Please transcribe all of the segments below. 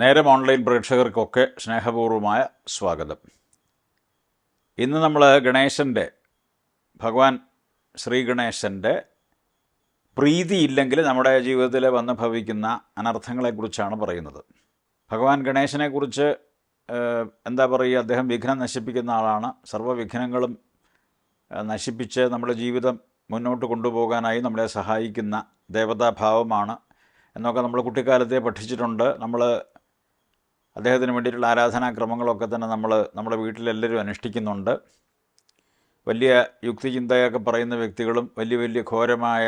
നേരം ഓൺലൈൻ പ്രേക്ഷകർക്കൊക്കെ സ്നേഹപൂർവമായ സ്വാഗതം. ഇന്ന് നമ്മൾ ഗണേശന്റെ ഭഗവാൻ ശ്രീ ഗണേശന്റെ പ്രീതി ഇല്ലെങ്കിൽ നമ്മുടെ ജീവിതത്തിൽ വന്ന് ഭവിക്കുന്ന അനർത്ഥങ്ങളെക്കുറിച്ചാണ് പറയുന്നത്. ഭഗവാൻ ഗണേശനെക്കുറിച്ച് എന്താ പറയുക അദ്ദേഹം വിഘ്നം നശിപ്പിക്കുന്ന ആളാണ്. സർവവിഘ്നങ്ങളും നശിപ്പിച്ച് നമ്മുടെ ജീവിതം മുന്നോട്ട് കൊണ്ടുപോകാനായി നമ്മളെ സഹായിക്കുന്ന ദേവതാഭാവമാണ് എന്നൊക്കെ നമ്മൾ കുട്ടിക്കാലത്തെ പഠിച്ചിട്ടുണ്ട്. നമ്മൾ അദ്ദേഹത്തിന് വേണ്ടിയിട്ടുള്ള ആരാധനാക്രമങ്ങളൊക്കെ തന്നെ നമ്മൾ നമ്മുടെ വീട്ടിലെല്ലാവരും അനുഷ്ഠിക്കുന്നുണ്ട്. വലിയ യുക്തിചിന്തയൊക്കെ പറയുന്ന വ്യക്തികളും വലിയ വലിയ ഘോരമായ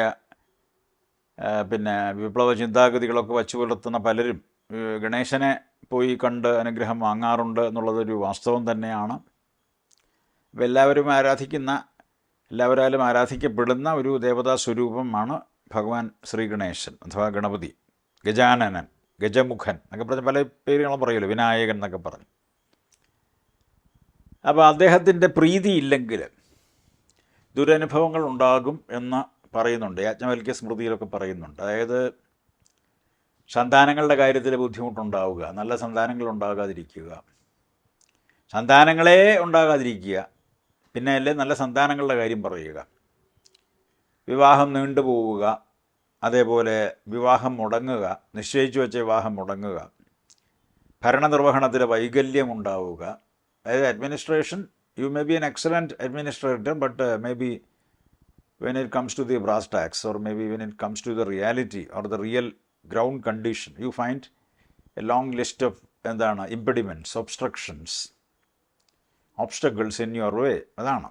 പിന്നെ വിപ്ലവ ചിന്താഗതികളൊക്കെ വച്ചു പുലർത്തുന്ന പലരും ഗണേശനെ പോയി കണ്ട് അനുഗ്രഹം വാങ്ങാറുണ്ട് എന്നുള്ളതൊരു വാസ്തവം തന്നെയാണ്. അപ്പോൾ എല്ലാവരും ആരാധിക്കുന്ന എല്ലാവരാലും ആരാധിക്കപ്പെടുന്ന ഒരു ദേവതാ സ്വരൂപമാണ് ഭഗവാൻ ശ്രീ ഗണേശൻ അഥവാ ഗണപതി ഗജാനനൻ. ഗജമുഖൻ എന്നൊക്കെ പറഞ്ഞ പല പേരുകളും പറയുമല്ലോ വിനായകൻ എന്നൊക്കെ പറഞ്ഞു. അപ്പോൾ അദ്ദേഹത്തിന്റെ പ്രീതി ഇല്ലെങ്കിൽ ദുരനുഭവങ്ങൾ ഉണ്ടാകും എന്ന് പറയുന്നുണ്ട്. യാജ്ഞവൽക്യ സ്മൃതിയിലൊക്കെ പറയുന്നുണ്ട്. അതായത് സന്താനങ്ങളുടെ കാര്യത്തിൽ ബുദ്ധിമുട്ടുണ്ടാവുക നല്ല സന്താനങ്ങൾ ഉണ്ടാകാതിരിക്കുക. സന്താനങ്ങളെ ഉണ്ടാകാതിരിക്കുക. പിന്നെ അല്ലേ നല്ല സന്താനങ്ങളുടെ കാര്യം പറയുക. വിവാഹം നീണ്ടുപോവുക. അതേപോലെ വിവാഹം മുടങ്ങുക നിശ്ചയിച്ചു വെച്ച വിവാഹം മുടങ്ങുക ഭരണനിർവഹണത്തിൽ വൈകല്യം ഉണ്ടാവുക. അതായത് administration you may be an excellent administrator but may be when it comes to the brass tacks or may be when it comes to the reality or the real ground condition you find a long list of എന്താണ് impediments obstructions obstacles in your way അതാണ്.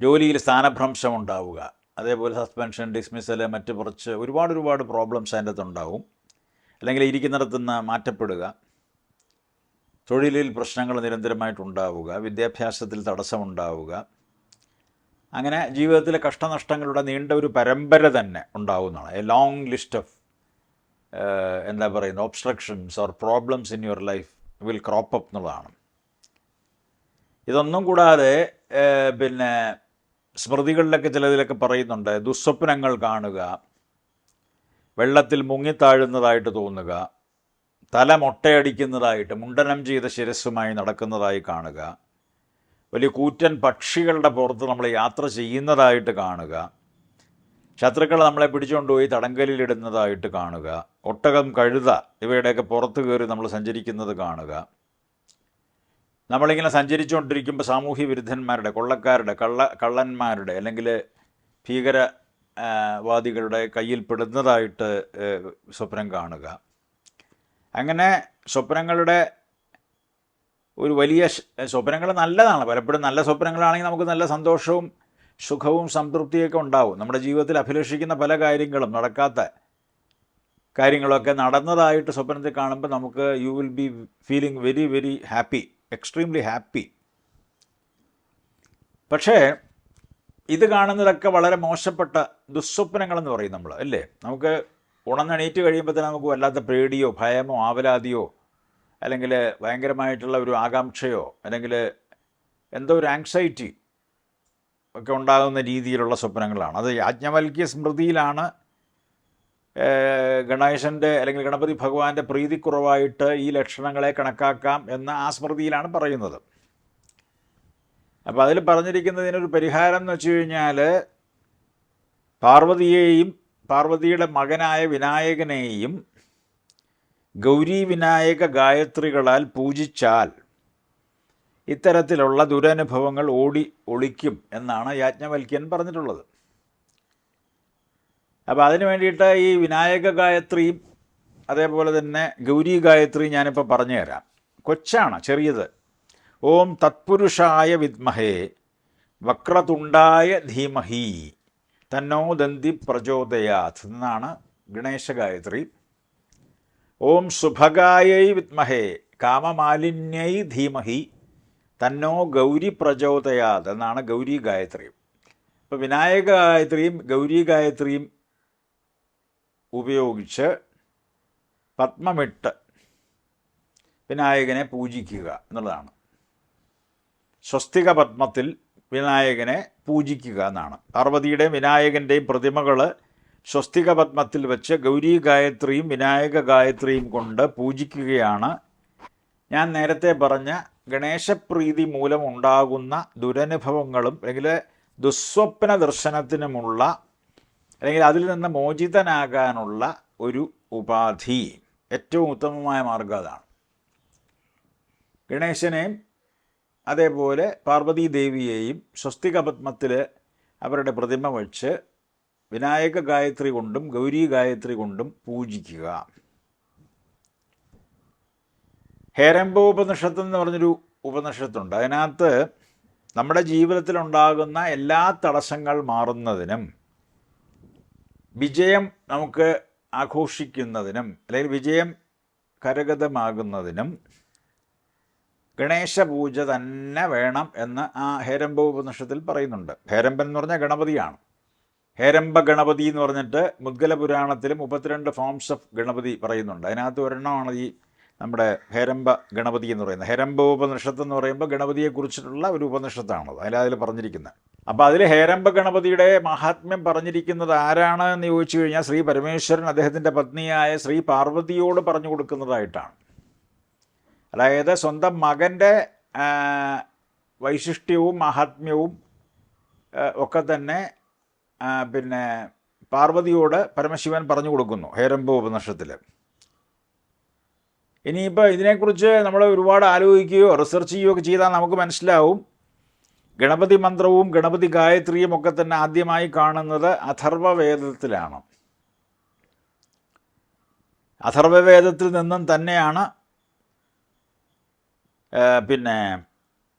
ജോലിയിൽ സ്ഥാനഭ്രംശം ഉണ്ടാവുക. അതേപോലെ suspension dismissal മറ്റ് കുറച്ച് ഒരുപാട് ഒരുപാട് problems അതിന്റെ അകത്ത് ഉണ്ടാവും അല്ലെങ്കിൽ ഇരിക്കുന്നിടത്തു നിന്ന് മാറ്റപ്പെടുക. തൊഴിലിൽ പ്രശ്നങ്ങൾ നിരന്തരമായിട്ടുണ്ടാവുക. വിദ്യാഭ്യാസത്തിൽ തടസ്സമുണ്ടാവുക. അങ്ങനെ ജീവിതത്തിലെ കഷ്ടനഷ്ടങ്ങളുടെ നീണ്ട ഒരു പരമ്പര തന്നെ ഉണ്ടാവുന്നതാണ്. എ ലോങ് ലിസ്റ്റ് ഓഫ് എന്താ പറയുന്നത്? Obstructions or problems in your life will crop up എന്നുള്ളതാണ്. ഇതൊന്നും കൂടാതെ പിന്നെ സ്മൃതികളിലൊക്കെ ചിലതിലൊക്കെ പറയുന്നുണ്ട് ദുസ്വപ്നങ്ങൾ കാണുക വെള്ളത്തിൽ മുങ്ങിത്താഴുന്നതായിട്ട് തോന്നുക തല മൊട്ടയടിക്കുന്നതായിട്ട് മുണ്ടനം ചെയ്ത ശിരസ്സുമായി നടക്കുന്നതായി കാണുക വലിയ കൂറ്റൻ പക്ഷികളുടെ പുറത്ത് നമ്മൾ യാത്ര ചെയ്യുന്നതായിട്ട് കാണുക ശത്രുക്കൾ നമ്മളെ പിടിച്ചുകൊണ്ടുപോയി തടങ്കലിലിടുന്നതായിട്ട് കാണുക ഒട്ടകം കഴുത ഇവയുടെയൊക്കെ പുറത്ത് കയറി നമ്മൾ സഞ്ചരിക്കുന്നത് കാണുക. നമ്മളിങ്ങനെ സഞ്ചരിച്ചുകൊണ്ടിരിക്കുമ്പോൾ സാമൂഹ്യ വിരുദ്ധന്മാരുടെ കൊള്ളക്കാരുടെ കള്ള കള്ളന്മാരുടെ അല്ലെങ്കിൽ ഭീകര വാദികളുടെ കയ്യിൽ പെടുന്നതായിട്ട് സ്വപ്നം കാണുക. അങ്ങനെ സ്വപ്നങ്ങളുടെ ഒരു വലിയ സ്വപ്നങ്ങൾ നല്ലതാണ്. പലപ്പോഴും നല്ല സ്വപ്നങ്ങളാണെങ്കിൽ നമുക്ക് നല്ല സന്തോഷവും സുഖവും സംതൃപ്തിയൊക്കെ ഉണ്ടാവും. നമ്മുടെ ജീവിതത്തിൽ അഭിലഷിക്കുന്ന പല കാര്യങ്ങളും നടക്കാത്ത കാര്യങ്ങളൊക്കെ നടന്നതായിട്ട് സ്വപ്നത്തിൽ കാണുമ്പോൾ നമുക്ക് you will be feeling very very happy extremely happy പക്ഷേ ഇത് കാണുന്നതൊക്കെ വളരെ മോശപ്പെട്ട ദുസ്വപ്നങ്ങളെന്ന് പറയും നമ്മൾ അല്ലേ? നമുക്ക് ഉണർന്നെണീറ്റ് കഴിയുമ്പോൾ തന്നെ നമുക്ക് വല്ലാത്ത പേടിയോ ഭയമോ ആവലാതിയോ അല്ലെങ്കിൽ ഭയങ്കരമായിട്ടുള്ള ഒരു ആകാംക്ഷയോ അല്ലെങ്കിൽ എന്തോ ഒരു ആങ്സൈറ്റി ഒക്കെ ഉണ്ടാകുന്ന രീതിയിലുള്ള സ്വപ്നങ്ങളാണ്. അത് യാജ്ഞവൽക്യ സ്മൃതിയിലാണ് ഗണേശന്റെ അല്ലെങ്കിൽ ഗണപതി ഭഗവാന്റെ പ്രീതിക്കുറവായിട്ട് ഈ ലക്ഷണങ്ങളെ കണക്കാക്കാം എന്ന ആ സ്മൃതിയിലാണ് പറയുന്നത്. അപ്പോൾ അതിൽ പറഞ്ഞിരിക്കുന്നതിനൊരു പരിഹാരം എന്ന് വെച്ച് കഴിഞ്ഞാൽ പാർവതിയെയും പാർവതിയുടെ മകനായ വിനായകനെയും ഗൗരി വിനായക ഗായത്രികളാൽ പൂജിച്ചാൽ ഇത്തരത്തിലുള്ള ദുരനുഭവങ്ങൾ ഓടി ഒളിക്കും എന്നാണ് യാജ്ഞവൽക്യൻ പറഞ്ഞിട്ടുള്ളത്. അപ്പോൾ അതിന് വേണ്ടിയിട്ട് ഈ വിനായക ഗായത്രി അതേപോലെ തന്നെ ഗൗരി ഗായത്രി ഞാനിപ്പോൾ പറഞ്ഞു തരാം. കൊച്ചാണ് ചെറിയത്. ഓം തത്പുരുഷായ വിദ്മഹേ വക്രതുണ്ടായ ധീമഹി തന്നോ ദന്തി പ്രചോദയാത് എന്നാണ് ഗണേശ ഗായത്രി. ഓം സുഭഗായൈ വിദ്മഹേ കാമമാലിന്യൈ ധീമഹി തന്നോ ഗൗരി പ്രചോദയാത് എന്നാണ് ഗൗരി ഗായത്രി. ഇപ്പോൾ വിനായക ഗായത്രിയും ഗൗരി ഗായത്രിയും ഉപയോഗിച്ച് പത്മമിട്ട് വിനായകനെ പൂജിക്കുക എന്നുള്ളതാണ്. സ്വസ്തിക പത്മത്തിൽ വിനായകനെ പൂജിക്കുക എന്നാണ്. പാർവതിയുടെയും വിനായകന്റെയും പ്രതിമകൾ സ്വസ്തിക പത്മത്തിൽ വെച്ച് ഗൗരി ഗായത്രിയും വിനായക ഗായത്രിയും കൊണ്ട് പൂജിക്കുകയാണ്. ഞാൻ നേരത്തെ പറഞ്ഞ ഗണേശപ്രീതി മൂലമുണ്ടാകുന്ന ദുരനുഭവങ്ങളും അല്ലെങ്കിൽ ദുസ്വപ്ന ദർശനത്തിനുമുള്ള അല്ലെങ്കിൽ അതിൽ നിന്ന് മോചിതനാകാനുള്ള ഒരു ഉപാധി ഏറ്റവും ഉത്തമമായ മാർഗം അതാണ്. ഗണേശനെയും അതേപോലെ പാർവതീ ദേവിയെയും സ്വസ്തിക പത്മത്തിൽ അവരുടെ പ്രതിമ വച്ച് വിനായക ഗായത്രി കൊണ്ടും ഗൗരി ഗായത്രി കൊണ്ടും പൂജിക്കുക. ഹേരംബ ഉപനിഷത്ത് എന്ന് പറഞ്ഞൊരു ഉപനിഷത്തുണ്ട്. അതിനകത്ത് നമ്മുടെ ജീവിതത്തിലുണ്ടാകുന്ന എല്ലാ തടസ്സങ്ങൾ മാറുന്നതിനും വിജയം നമുക്ക് ആഘോഷിക്കുന്നതിനും അല്ലെങ്കിൽ വിജയം കരഗതമാകുന്നതിനും ഗണേശ പൂജ തന്നെ വേണം എന്ന് ആ ഹേരംബ ഉപനിഷത്തിൽ പറയുന്നുണ്ട്. ഹേരംബൻ എന്ന് പറഞ്ഞാൽ ഗണപതിയാണ്. ഹേരംബ ഗണപതി എന്ന് പറഞ്ഞിട്ട് മുദ്ഗല പുരാണത്തിലും മുപ്പത്തിരണ്ട് ഫോംസ് ഓഫ് ഗണപതി പറയുന്നുണ്ട്. അതിനകത്ത് ഒരെണ്ണമാണ് ഈ നമ്മുടെ ഹേരംബ ഗണപതി എന്ന് പറയുന്നത് ഹേരംബ ഉപനിഷത്ത് എന്ന് പറയുമ്പോൾ ഗണപതിയെക്കുറിച്ചിട്ടുള്ള ഒരു ഉപനിഷത്താണത്. അതിൽ പറഞ്ഞിരിക്കുന്നത് അപ്പോൾ അതിൽ ഹേരംബ ഗണപതിയുടെ മഹാത്മ്യം പറഞ്ഞിരിക്കുന്നത് ആരാണ് എന്ന് ചോദിച്ചു കഴിഞ്ഞാൽ ശ്രീ പരമേശ്വരൻ അദ്ദേഹത്തിന്റെ പത്നിയായ ശ്രീ പാർവതിയോട് പറഞ്ഞു കൊടുക്കുന്നതായിട്ടാണ്. അതായത് സ്വന്തം മകന്റെ വൈശിഷ്ട്യവും മഹാത്മ്യവും ഒക്കെ തന്നെ പിന്നെ പാർവതിയോട് പരമശിവൻ പറഞ്ഞു കൊടുക്കുന്നു ഹേരംബ ഉപനിഷത്തിൽ ഇനിയിപ്പോൾ ഇതിനെക്കുറിച്ച് നമ്മൾ ഒരുപാട് ആലോചിക്കുകയോ റിസർച്ച് ചെയ്യുകയോ ഒക്കെ ചെയ്താൽ നമുക്ക് മനസ്സിലാവും. ഗണപതി മന്ത്രവും ഗണപതി ഗായത്രിയും ഒക്കെ തന്നെ ആദ്യമായി കാണുന്നത് അഥർവവേദത്തിലാണ്. അഥർവവേദത്തിൽ നിന്നും തന്നെയാണ് പിന്നെ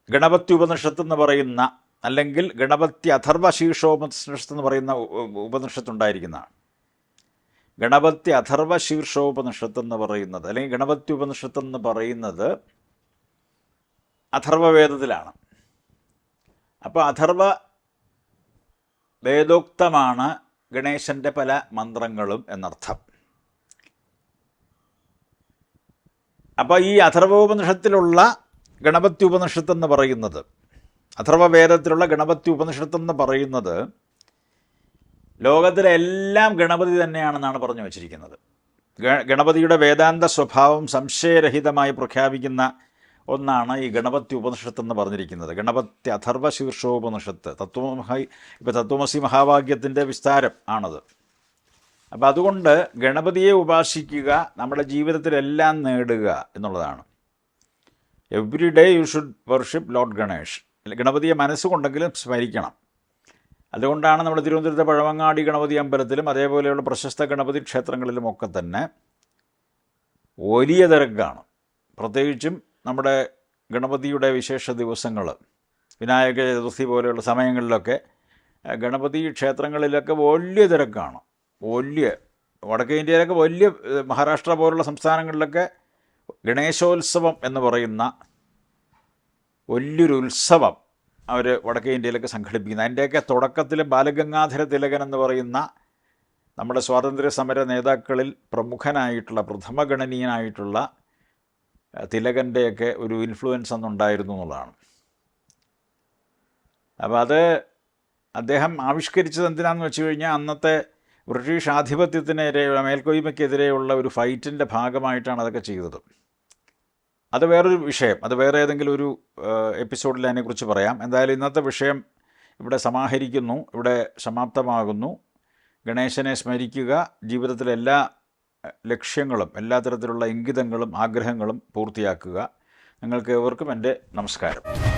ഗണപതി ഉപനിഷത്ത് എന്ന് പറയുന്ന അല്ലെങ്കിൽ ഗണപതി അഥർവശീർഷോപനിഷത്ത് എന്ന് പറയുന്ന ഉ- ഉ- ഉപനിഷത്ത് ഉണ്ടായിരിക്കുന്നതാണ് ഗണപതി അഥർവ ശീർഷോപനിഷത്ത് എന്ന് പറയുന്നത് അല്ലെങ്കിൽ ഗണപത്യ ഉപനിഷത്ത് എന്ന് പറയുന്നത് അഥർവവേദത്തിലാണ് അപ്പോൾ അഥർവ വേദോക്തമാണ് ഗണേശന്റെ പല മന്ത്രങ്ങളും എന്നർത്ഥം. അപ്പോൾ ഈ അഥർവോപനിഷത്തിലുള്ള ഗണപതി ഉപനിഷത്ത് എന്ന് പറയുന്നത് അഥർവവേദത്തിലുള്ള വേദത്തിലുള്ള ഉപനിഷത്ത് എന്ന് പറയുന്നത് ലോകത്തിലെ എല്ലാം ഗണപതി തന്നെയാണെന്നാണ് പറഞ്ഞു വച്ചിരിക്കുന്നത്. ഗണപതിയുടെ വേദാന്ത സ്വഭാവം സംശയരഹിതമായി പ്രഖ്യാപിക്കുന്ന ഒന്നാണ് ഈ ഗണപതി ഉപനിഷത്ത് എന്ന് പറഞ്ഞിരിക്കുന്നത്. ഗണപതി അഥർവ ശീർഷോപനിഷത്ത്. തത്വമഹ ഇപ്പോൾ തത്വമസി മഹാവാക്യത്തിന്റെ വിസ്താരം ആണത്. അപ്പം അതുകൊണ്ട് ഗണപതിയെ ഉപാസിക്കുക നമ്മുടെ ജീവിതത്തിലെല്ലാം നേടുക എന്നുള്ളതാണ്. Every day you should worship lord Ganesh ഗണപതിയെ മനസ്സുകൊണ്ടെങ്കിലും സ്മരിക്കണം. അതുകൊണ്ടാണ് നമ്മുടെ തിരുവനന്തപുരത്തെ പഴവങ്ങാടി ഗണപതി അമ്പലത്തിലും അതേപോലെയുള്ള പ്രശസ്ത ഗണപതി ക്ഷേത്രങ്ങളിലും ഒക്കെ തന്നെ വലിയ തിരക്കാണ്. പ്രത്യേകിച്ചും നമ്മുടെ ഗണപതിയുടെ വിശേഷ ദിവസങ്ങൾ വിനായക ചതുർത്ഥി പോലെയുള്ള സമയങ്ങളിലൊക്കെ ഗണപതി ക്ഷേത്രങ്ങളിലൊക്കെ വലിയ തിരക്കാണ്. വലിയ വടക്കേ ഇന്ത്യയിലൊക്കെ വലിയ മഹാരാഷ്ട്ര പോലുള്ള സംസ്ഥാനങ്ങളിലൊക്കെ ഗണേശോത്സവം എന്ന് പറയുന്ന വലിയൊരു ഉത്സവം അവർ വടക്കേ ഇന്ത്യയിലൊക്കെ സംഘടിപ്പിക്കുന്നത് അതിന്റെയൊക്കെ തുടക്കത്തിൽ ബാലഗംഗാധര തിലകൻ എന്ന് പറയുന്ന നമ്മുടെ സ്വാതന്ത്ര്യ സമര നേതാക്കളിൽ പ്രമുഖനായിട്ടുള്ള പ്രഥമഗണനീയനായിട്ടുള്ള തിലകന്റെയൊക്കെ ഒരു ഇൻഫ്ലുവൻസ് അന്നുണ്ടായിരുന്നു എന്നുള്ളതാണ്. അപ്പോൾ അത് അദ്ദേഹം ആവിഷ്കരിച്ചത് എന്തിനാണെന്ന് വെച്ച് കഴിഞ്ഞാൽ അന്നത്തെ ബ്രിട്ടീഷ് ആധിപത്യത്തിനെതിരെയുള്ള മേൽക്കോയ്മയ്ക്കെതിരെയുള്ള ഒരു ഫൈറ്റിന്റെ ഭാഗമായിട്ടാണ് അതൊക്കെ ചെയ്തത്. അത് വേറൊരു വിഷയം. അത് വേറെ ഏതെങ്കിലും ഒരു എപ്പിസോഡിൽ അതിനെക്കുറിച്ച് പറയാം. എന്തായാലും ഇന്നത്തെ വിഷയം ഇവിടെ സമാഹരിക്കുന്നു. ഇവിടെ സമാപ്തമാകുന്നു. ഗണേശനെ സ്മരിക്കുക. ജീവിതത്തിലെ എല്ലാ ലക്ഷ്യങ്ങളും എല്ലാ തരത്തിലുള്ള ഇംഗിതങ്ങളും ആഗ്രഹങ്ങളും പൂർത്തിയാക്കുക. നിങ്ങൾക്ക് ഏവർക്കും എന്റെ നമസ്കാരം.